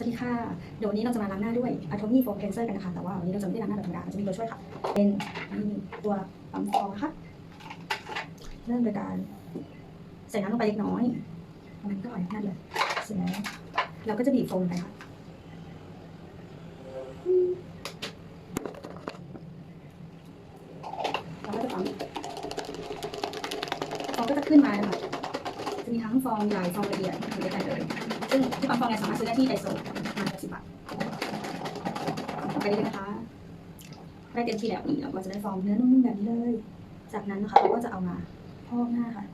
สวัสดีค่ะเดี๋ยววันนี้เราจะมาล้างหน้าด้วย Atomy Foam Cleanser กันนะคะ แต่ว่าวันนี้เราจะไม่ได้ล้างหน้าแบบธรรมดาเราจะมีตัวช่วยค่ะ เป็นนี่ตัวปั๊มฟองนะคะเริ่มโดยการใส่น้ำลงไปเล็กน้อยประมาณก็อ่อยนั่นเลยเสร็จแล้วเราก็จะบีบโฟมไปค่ะเราก็จะปั๊มฟองก็จะขึ้นมาเลยค่ะ มีทั้งฟองใหญ่ฟองละเอียดอยู่ด้วยกันเลยซึ่งที่ปั๊มฟองเนี่สามารถซื้อได้ที่ไดโซมา60บาทไปเลยนะคะได้เต็มที่แล้วนี่เราก็จะได้ฟองเนื้อนุ่มๆแบบนี้เลย จากนั้นนะคะเราก็จะเอามาพอกหน้าค่ะ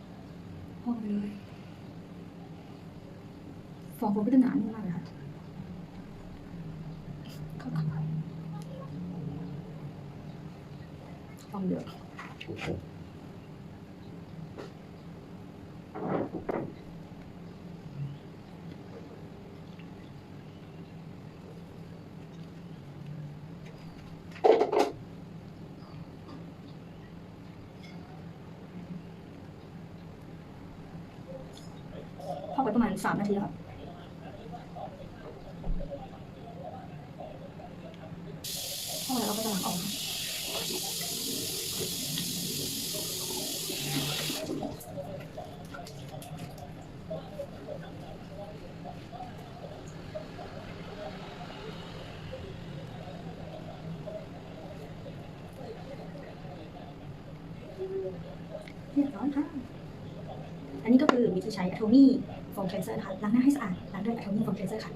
พอกไปเลยฟองโฟมก็จะหนานุ่มมากเลยค่ะเข้ากันฟองเดือด ประมาณสามนาทีค่ะพอแล้วเราก็จะล้างออกเรียบร้อยค่ะ อันนี้ก็คือวิธีใช้ Atomy Foam Cleanser นะคะล้างหน้าให้สะอาดล้างด้วยอะโทมี่โฟมเคลนเซอร์ค่ะ